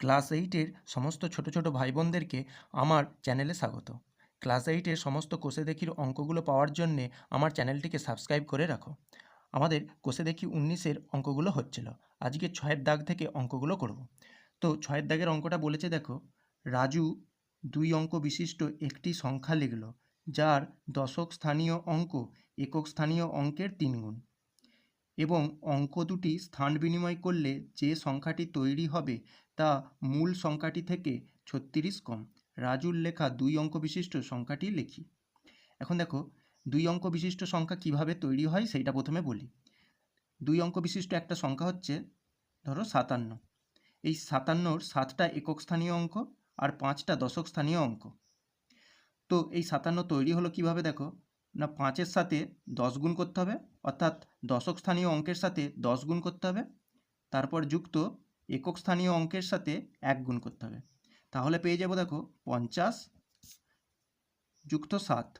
Class এইটের সমস্ত ছোট ছোট ভাই বোনদেরকে আমার চ্যানেলে স্বাগত। ক্লাস এইটের সমস্ত কোষে দেখির অঙ্কগুলো পাওয়ার জন্যে আমার চ্যানেলটিকে সাবস্ক্রাইব করে রাখো। আমাদের কোষে দেখি উনিশের অঙ্কগুলো হচ্ছিল। আজকে ছয়ের দাগ থেকে অঙ্কগুলো করব। তো ছয়ের দাগের অঙ্কটা বলেছে দেখো, রাজু দুই অঙ্ক বিশিষ্ট একটি সংখ্যা লিখল, যার দশক স্থানীয় অঙ্ক, একক স্থানীয় অঙ্কের তিন গুণ এবং অঙ্ক দুটি স্থান বিনিময় করলে যে সংখ্যাটি তৈরি হবে তা মূল সংখ্যাটি থেকে ছত্রিশ কম। রাজুর লেখা দুই অঙ্ক বিশিষ্ট সংখ্যাটি লিখি। এখন দেখো, দুই অঙ্ক বিশিষ্ট সংখ্যা কীভাবে তৈরি হয় সেইটা প্রথমে বলি। দুই অঙ্ক বিশিষ্ট একটা সংখ্যা হচ্ছে, ধরো সাতান্ন। এই সাতান্নর সাতটা একক স্থানীয় অঙ্ক আর পাঁচটা দশক স্থানীয় অঙ্ক। তো এই সাতান্ন তৈরি হলো কীভাবে দেখো না পাঁচের সাথে দশ গুণ করতে হবে? অর্থাৎ দশক স্থানীয় অঙ্কের সাথে দশ গুণ করতে হবে। তারপর যুক্ত একক স্থানীয় অঙ্কের সাথে এক গুণ করতে হবে। তাহলে পেয়ে যাব দেখো পঞ্চাশ যুক্ত সাত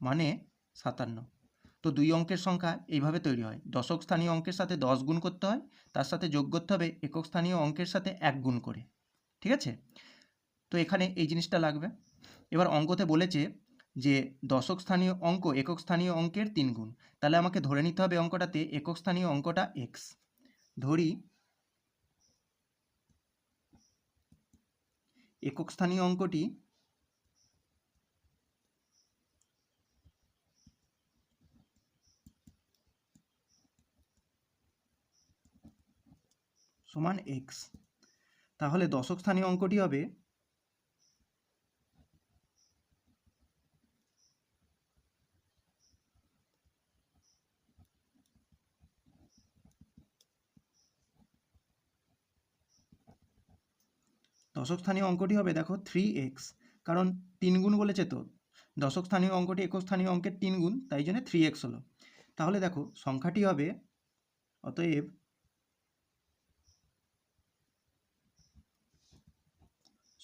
মানে সাতান্ন। তো দুই অঙ্কের সংখ্যা এইভাবে তৈরি হয়। দশক স্থানীয় অঙ্কের সাথে দশ গুণ করতে হয়, তার সাথে যোগ করতে হবে একক স্থানীয় অঙ্কের সাথে এক গুণ করে। ঠিক আছে? তো এখানে এই জিনিসটা লাগবে। এবার অঙ্কতে বলেছে যে দশক স্থানীয় অঙ্ক একক স্থানীয় অঙ্কের তিন গুণ। তাহলে আমাকে ধরে নিতে হবে অঙ্কটাতে একক স্থানীয় অঙ্কটা এক্স ধরি, একক স্থানীয় অঙ্কটি সমান এক্স তাহলে দশক স্থানীয় অঙ্কটি হবে দশক স্থানীয় অঙ্কটি হবে দেখো থ্রি এক্স কারণ তিন গুণ বলেছে তো। দশক স্থানীয় অঙ্কটি একক স্থানীয় অঙ্কের তিন গুণ, তাই জন্য থ্রি এক্স হলো। তাহলে দেখো সংখ্যাটি হবে, অতএব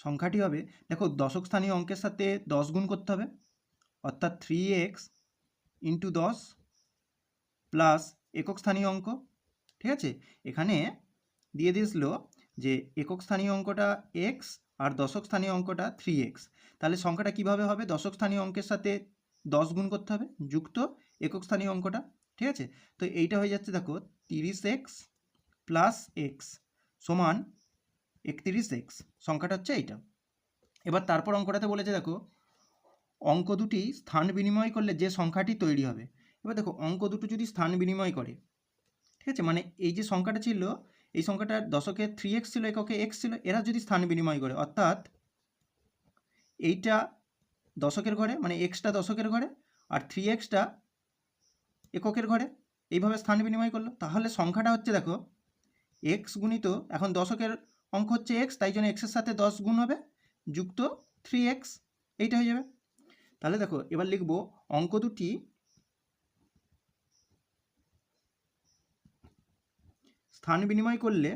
সংখ্যাটি হবে, দেখো দশক স্থানীয় অঙ্কের সাথে দশ গুণ করতে হবে, অর্থাৎ থ্রি এক্স ইন্টু দশ প্লাস একক স্থানীয় অঙ্ক, ঠিক আছে? এখানে দিয়ে দিয়েছিল যে একক স্থানীয় অঙ্কটা এক্স আর দশক স্থানীয় অঙ্কটা থ্রি এক্স তাহলে সংখ্যাটা কীভাবে হবে? দশক স্থানীয় অঙ্কের সাথে দশ গুণ করতে হবে, যুক্ত একক স্থানীয় অঙ্কটা, ঠিক আছে? তো এইটা হয়ে যাচ্ছে দেখো তিরিশ এক্স প্লাস এক্স সমান একত্রিশ এক্স সংখ্যাটা হচ্ছে এইটা। এবার তারপর অঙ্কটাতে বলেছে দেখো, অঙ্ক দুটি স্থান বিনিময় করলে যে সংখ্যাটি তৈরি হবে। এবার দেখো, অঙ্ক দুটো যদি স্থান বিনিময় করে, ঠিক আছে? মানে এই যে সংখ্যাটা ছিল এই সংখ্যাটা দশকে থ্রি এক্স ছিল, এককে এক্স ছিল, এরা যদি স্থান বিনিময় করে, অর্থাৎ এইটা দশকের ঘরে মানে এক্সটা দশকের ঘরে আর থ্রি এক্সটা এককের ঘরে, এইভাবে স্থান বিনিময় করল। তাহলে সংখ্যাটা হচ্ছে, দেখো এক্স গুণিত, এখন দশকের অঙ্ক হচ্ছে এক্স তাই জন্য এক্সের সাথে দশ গুণ হবে, যুক্ত থ্রি এক্স এইটা হয়ে যাবে। তাহলে দেখো, এবার লিখব, অঙ্ক দুটি স্থান বিনিময় করলে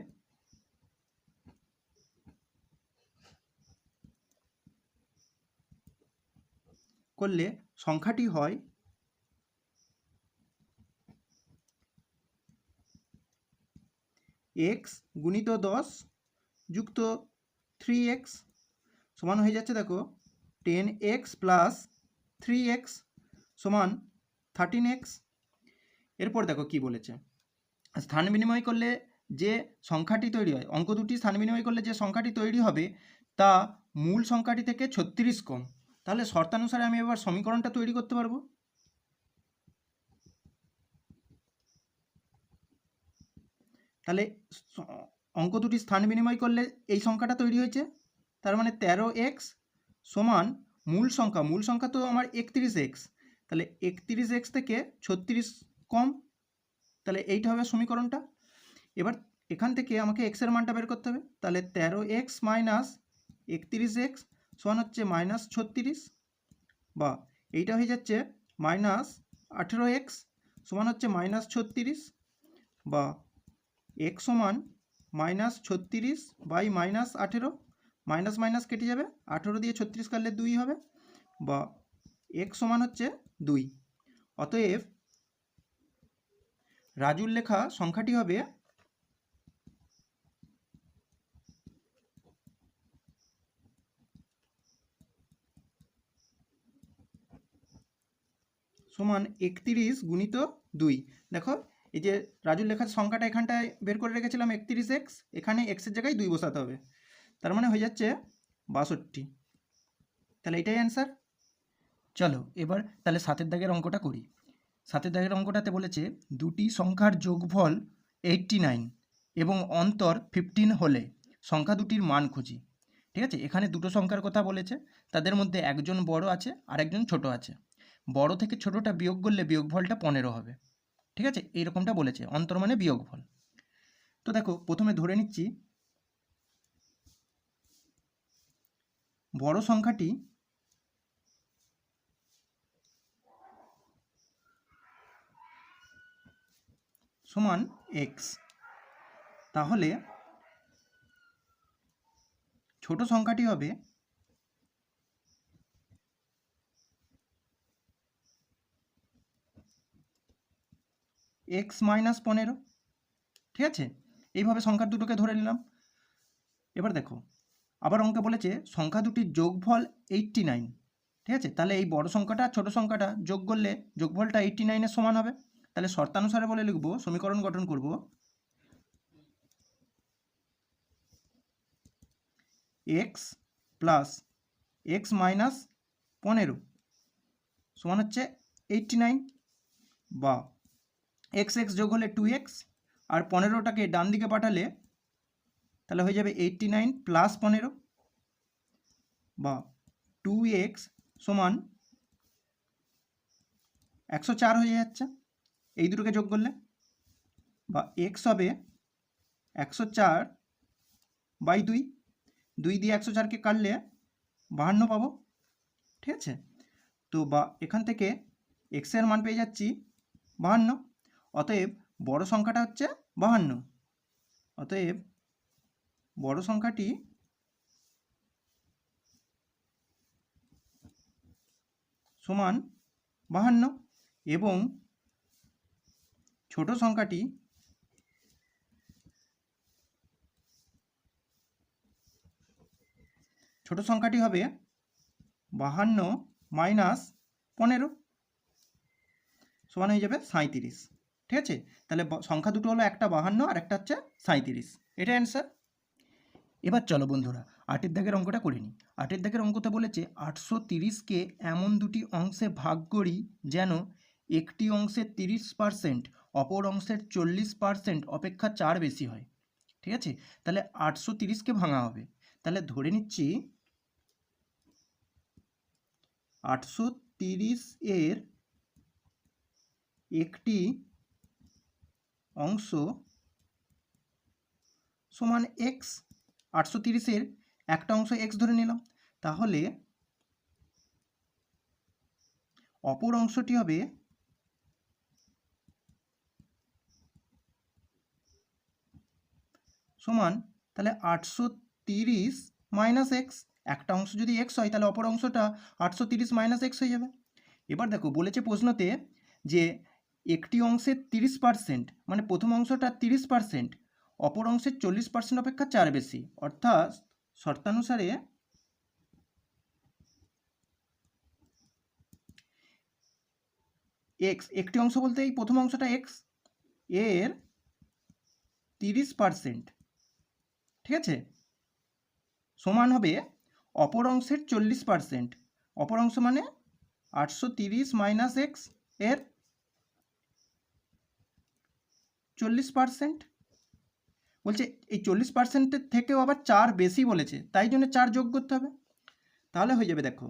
করলে সংখ্যাটি হয় এক্স গুণিত দশ যুক্ত থ্রি এক্স সমান হয়ে যাচ্ছে, দেখো ten X plus three X সমান থার্টিন এক্স এরপর দেখো কি বলেছে। স্থান বিনিময় করলে যে সংখ্যাটি তৈরি হয়, অঙ্ক দুটি স্থান বিনিময় করলে যে সংখ্যাটি তৈরি হবে, তা মূল সংখ্যাটি থেকে ছত্রিশ কম। তাহলে শর্তানুসারে আমি এবার সমীকরণটা তৈরি করতে পারব। তাহলে অঙ্ক দুটি স্থান বিনিময় করলে এই সংখ্যাটা তৈরি হয়েছে। তার মানে তেরো এক্স সমান মূল সংখ্যা মূল সংখ্যা তো আমার একত্রিশ এক্স। তাহলে একত্রিশ এক্স থেকে ছত্রিশ কম তাহলে এইটা হবে সমীকরণটা। এবার এখান থেকে আমাকে এক্সের মানটা বের করতে হবে। তাহলে তেরো এক্স মাইনাস একত্রিশ এক্স সমান হচ্ছে মাইনাস ছত্রিশ বা এইটা হয়ে যাচ্ছে মাইনাস আঠেরো এক্স সমান হচ্ছে মাইনাস ছত্রিশ বা এক্স সমান মাইনাস ছত্রিশ বাই মাইনাস আঠেরো। মাইনাস মাইনাস কেটে যাবে। আঠেরো দিয়ে ছত্রিশ কাটলে দুই হবে বা এক্স সমান হচ্ছে দুই। অতএব রাজুর লেখা সংখ্যাটি হবে সমান একত্রিশ গুণিত দুই। দেখো, এই যে রাজুর লেখার সংখ্যাটা এখানটায় বের করে রেখেছিলাম একত্রিশ এক্স, এখানে এক্সের জায়গায় দুই বসাতে হবে। তার মানে হয়ে যাচ্ছে বাষট্টি। তাহলে এটাই অ্যান্সার চলো, এবার তাহলে সাতের দাগের অঙ্কটা করি। সাতের দাগের অঙ্কটাতে বলেছে, দুটি সংখ্যার যোগফল এইটটি নাইন এবং অন্তর ফিফটিন হলে সংখ্যা দুটির মান খুঁজি। ঠিক আছে? এখানে দুটো সংখ্যার কথা বলেছে, তাদের মধ্যে একজন বড় আছে আর একজন ছোট আছে। বড় থেকে ছোটটা বিয়োগ করলে বিয়োগফলটা পনেরো হবে। ঠিক আছে? এইরকমটা বলেছে, অন্তর মানে বিয়োগফল। তো দেখো, প্রথমে ধরে নিচ্ছি, বড় সংখ্যাটি সমান এক্স তাহলে ছোট সংখ্যাটি হবে এক্স মাইনাস পনেরো। ঠিক আছে? এইভাবে সংখ্যা দুটোকে ধরে নিলাম। এবার দেখো, আবার অঙ্কে বলেছে সংখ্যা দুটির যোগফল এইটটি নাইন ঠিক আছে? তাহলে এই বড় সংখ্যাটা ছোট সংখ্যাটা যোগ করলে যোগফলটা এইটটি নাইনের সমান হবে। তাহলে শর্তানুসারে বলে লিখব, সমীকরণ গঠন করব। এক্স প্লাস এক্স মাইনাস পনেরো সমান হচ্ছে এইটটি নাইন বা এক্স এক্স যোগ হলে টু এক্স আর পনেরোটাকে ডান দিকে পাঠালে তাহলে হয়ে যাবে এইটটি নাইন প্লাস পনেরো বা টু এক্স সমান একশো চার হয়ে যাচ্ছে। এই দুটোকে যোগ করলে বা এক্স হবে একশো চার বাই দুই। দুই দিয়ে একশো চারকে কাটলে বাহান্ন পাবো। ঠিক আছে? তো বা এখান থেকে এক্সের মান পেয়ে যাচ্ছি বাহান্ন। অতএব বড় সংখ্যাটা হচ্ছে বাহান্ন। অতএব বড় সংখ্যাটি সমান বাহান্ন এবং ছোট সংখ্যাটি ছোট সংখ্যাটি হবে বাহান্ন মাইনাস পনেরো সমান হয়ে যাবে সাঁইত্রিশ। ঠিক আছে? তাহলে সংখ্যা দুটো হলো একটা বাহান্ন আর একটা হচ্ছে সাঁইত্রিশ। এটা অ্যান্সার এবার চলো বন্ধুরা, আটের দাগের অঙ্কটা করে নিই। আটের দাগের অঙ্কতে বলেছে, আটশো তিরিশকে এমন দুটি অংশে ভাগ করি যেন একটি অংশের তিরিশ পার্সেন্ট অপর অংশের চল্লিশ পার্সেন্ট অপেক্ষা চার বেশি হয়। ঠিক আছে? তাহলে আটশো তিরিশকে ভাঙা হবে। তাহলে ধরে নিচ্ছি আটশো তিরিশ এর একটি অংশ সমান এক্স আটশো তিরিশের একটা অংশ এক্স ধরে নিলাম। তাহলে অপর অংশটি হবে সমান তাহলে আটশো তিরিশ মাইনাস এক্স একটা অংশ যদি এক্স হয় তাহলে অপর অংশটা আটশো তিরিশ মাইনাস এক্স হয়ে যাবে। এবার দেখো বলেছে প্রশ্নতে যে একটি অংশের তিরিশ পার্সেন্ট মানে প্রথম অংশটা তিরিশ পার্সেন্ট অপর অংশের চল্লিশ পার্সেন্ট অপেক্ষা চার বেশি। অর্থাৎ শর্তানুসারে এক্স একটি অংশ বলতে এই প্রথম অংশটা এক্সের তিরিশ পার্সেন্ট ঠিক আছে? সমান হবে অপর অংশের চল্লিশ পার্সেন্ট অপর অংশ মানে আটশো তিরিশ মাইনাস এক্সের চল্লিশ পার্সেন্ট বলছে এই চল্লিশ পার্সেন্টের থেকেও আবার চার বেশি বলেছে, তাই জন্য চার যোগ করতে হবে। তাহলে হয়ে যাবে দেখো।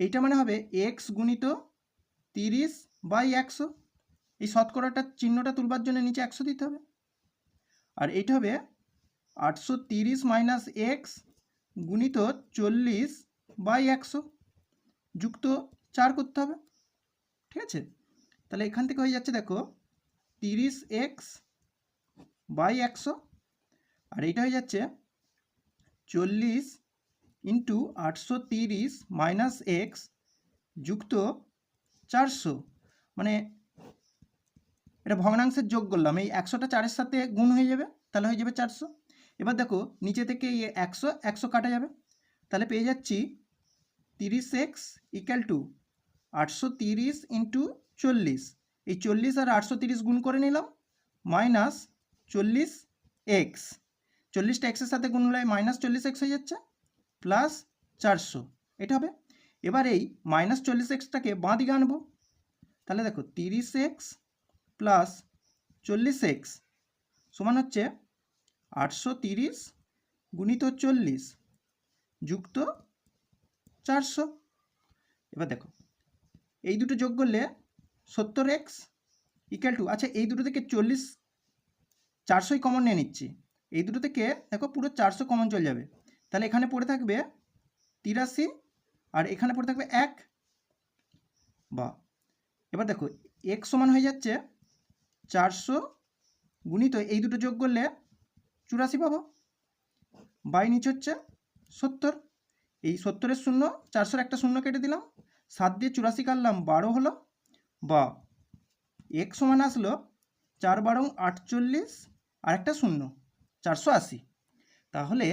এইটা মানে হবে এক্স গুণিত তিরিশ বাই একশো। এই শতকরাটার চিহ্নটা তুলবার জন্য নিচে একশো দিতে হবে। আর এইটা হবে আটশো তিরিশ মাইনাস এক্স গুণিত চল্লিশ বাই একশো যুক্ত চার করতে হবে, ঠিক আছে? তাহলে এখান থেকে হয়ে যাচ্ছে দেখো তিরিশ এক্স বাই একশো আর এইটা হয়ে যাচ্ছে চল্লিশ ইন্টু আটশো তিরিশ মাইনাস এক্স যুক্ত চারশো। মানে এটা ভগ্নাংশের যোগ করলাম, এই একশোটা চারের সাথে গুণ হয়ে যাবে, তাহলে হয়ে যাবে চারশো। এবার দেখো, নিচে থেকে এই একশো একশো কাটা যাবে। তাহলে পেয়ে যাচ্ছি তিরিশ এক্স ইকাল টু আটশো তিরিশ ইন্টু চল্লিশ। এই চল্লিশ আর আটশো তিরিশ গুণ করে নিলাম মাইনাস চল্লিশ এক্স। চল্লিশটা এক্সের সাথে গুণ হলে মাইনাস চল্লিশ এক্স হয়ে যাচ্ছে প্লাস চারশো। এটা হবে। এবার এই মাইনাস চল্লিশ এক্সটাকে বাঁ দিকে আনব। তাহলে দেখো, তিরিশ এক্স প্লাস চল্লিশ এক্স সমান হচ্ছে আটশো তিরিশ গুণিত চল্লিশ যুক্ত চারশো। এবার দেখো, এই দুটো যোগ করলে সত্তর এক্স ইকুয়াল টু আচ্ছা এই দুটো থেকে চল্লিশ চারশোই কমন নিয়ে নিচ্ছি। এই দুটো থেকে দেখো পুরো চারশো কমন চলে যাবে। তাহলে এখানে পড়ে থাকবে তিরাশি আর এখানে পড়ে থাকবে এক। বা, এবার দেখো এক সমান হয়ে যাচ্ছে চারশো গুণিত এই দুটো যোগ করলে চুরাশি পাবো। বাই নিচ হচ্ছে সত্তর। এই সত্তরের শূন্য, চারশোর একটা শূন্য কেটে দিলাম। সাত দিয়ে চুরাশি কাটলাম, বারো হলো। বা এক সমান আসলো চার বারো আটচল্লিশ আর একটা শূন্য, চারশো আশি। তাহলে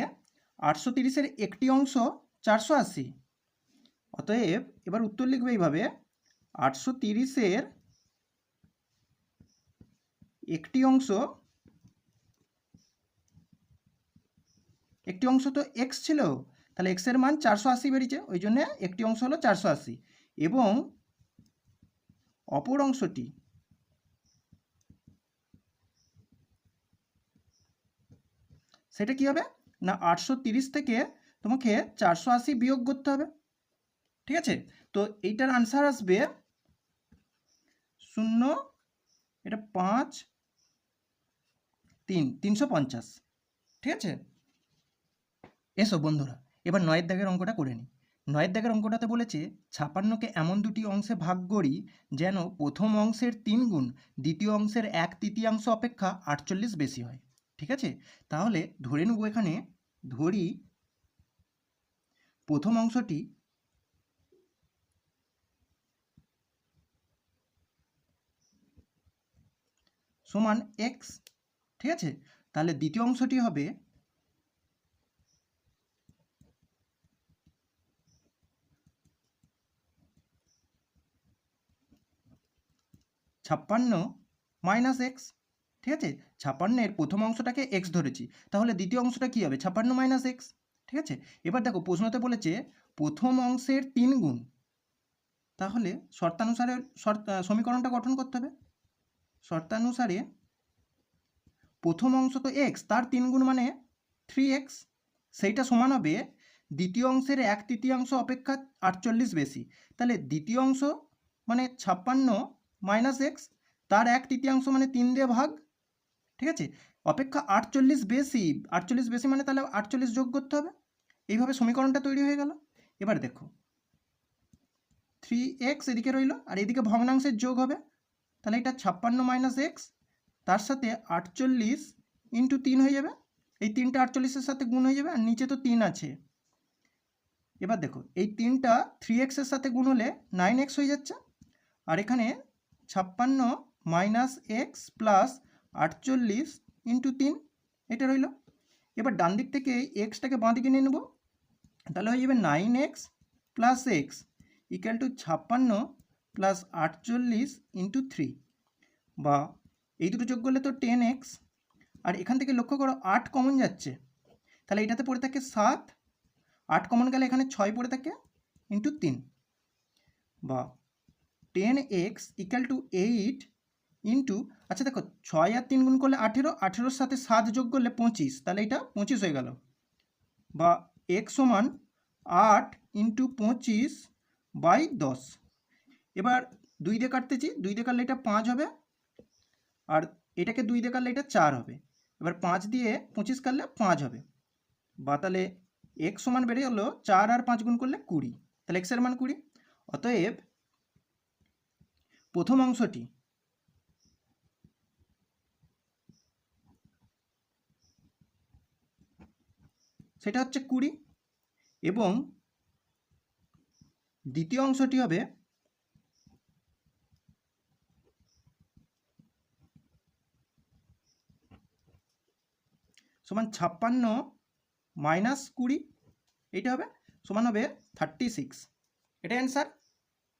আটশো তিরিশের একটি অংশ চারশো আশি। অতএব এবার উত্তর লিখবে এইভাবে, আটশো তিরিশের একটি অংশ একটি অংশ তো এক্স ছিল, তাহলে এক্সের মান চারশো আশি বেরিয়েছে, ওই জন্যে একটি অংশ হলো চারশো আশি। এবং অপর অংশটি, সেটা কি হবে? না, আটশো থেকে তোমাকে চারশো আশি বিয়োগ করতে হবে। ঠিক আছে? তো এইটার আনসার আসবে শূন্য, এটা পাঁচ তিন, তিনশো পঞ্চাশ। ঠিক আছে? এসো বন্ধুরা, এবার নয়ের দাগের অঙ্কটা করে নিই। নয়ের দাগের অঙ্কটাতে বলেছে, ছাপান্নকে এমন দুটি অংশে ভাগ করি যেন প্রথম অংশের তিন গুণ, দ্বিতীয় অংশের এক তৃতীয়াংশ অপেক্ষা আটচল্লিশ বেশি হয়। ঠিক আছে? তাহলে ধরে নেব এখানে, ধরি প্রথম অংশটি সমান এক্স ঠিক আছে? তাহলে দ্বিতীয় অংশটি হবে ছাপ্পান্ন মাইনাস এক্স ঠিক আছে? ছাপ্পান্নের প্রথম অংশটাকে এক্স ধরেছি। তাহলে দ্বিতীয় অংশটা কী হবে? ছাপ্পান্ন মাইনাস এক্স ঠিক আছে? এবার দেখো, প্রশ্নতে বলেছে প্রথম অংশের তিন গুণ। তাহলে শর্তানুসারে, শর্ত সমীকরণটা গঠন করতে হবে। শর্তানুসারে প্রথম অংশ তো এক্স তার তিন গুণ মানে থ্রি এক্স সেইটা সমান হবে দ্বিতীয় অংশের এক তৃতীয়াংশ অপেক্ষা আটচল্লিশ বেশি। তাহলে দ্বিতীয় অংশ মানে ছাপ্পান্ন মাইনাস এক্স তার এক তৃতীয়াংশ মানে তিন দিয়ে ভাগ, ঠিক আছে? অপেক্ষা আটচল্লিশ বেশি আটচল্লিশ বেশি মানে তাহলে আটচল্লিশ যোগ করতে হবে। এইভাবে সমীকরণটা তৈরি হয়ে গেল। এবার দেখো থ্রি এক্স এদিকে রইল আর এদিকে ভগ্নাংশের যোগ হবে। তাহলে এটা ছাপ্পান্ন মাইনাস এক্স তার সাথে আটচল্লিশ ইন্টু তিন হয়ে যাবে। এই তিনটা আটচল্লিশের সাথে গুণ হয়ে যাবে, আর নিচে তো তিন আছে। এবার দেখো, এই তিনটা থ্রি এক্সের সাথে গুণ হলে নাইন এক্স হয়ে যাচ্ছে। আর এখানে ছাপ্পান্ন মাইনাস এক্স প্লাস আটচল্লিশ ইন্টু তিন, এটা রইল। এবার ডান দিক থেকে এক্সটাকে বাঁ দিকে নিয়ে নেব। তাহলে হয়ে যাবে nine X plus X equal to ছাপ্পান্ন প্লাস আটচল্লিশ ইন্টু থ্রি বা এই দুটো যোগ করলে তো টেন এক্স আর এখান থেকে লক্ষ্য করো আট কমন যাচ্ছে। তাহলে এটাতে পড়ে থাকে সাত, আট কমন গেলে এখানে ছয় পড়ে থাকে ইন্টু তিন। বা ten X equal to eight into আচ্ছা দেখো, ছয় আর তিন গুণ করলে আঠেরো, আঠেরোর সাথে সাত যোগ করলে পঁচিশ, তাহলে এটা পঁচিশ হয়ে গেল। বা এক্স সমান আট ইন্টু পঁচিশ বাই দশ। এবার দুই দিয়ে কাটতেছি, দুই দিয়ে কাটলে এটা পাঁচ হবে। আর এটাকে দুই দিয়ে কাটলে এটা চার হবে। এবার পাঁচ দিয়ে পঁচিশ কাটলে পাঁচ হবে। বা তাহলে এক্স সমান বেড়ে গেলো চার আর পাঁচ গুণ করলে কুড়ি। তাহলে এক্সের মান কুড়ি। অতএব প্রথম অংশটি সেটা হচ্ছে কুড়ি এবং দ্বিতীয় অংশটি হবে সমান ছাপ্পান্ন মাইনাস কুড়ি এইটা হবে সমান হবে থার্টি সিক্স এটাই অ্যান্সার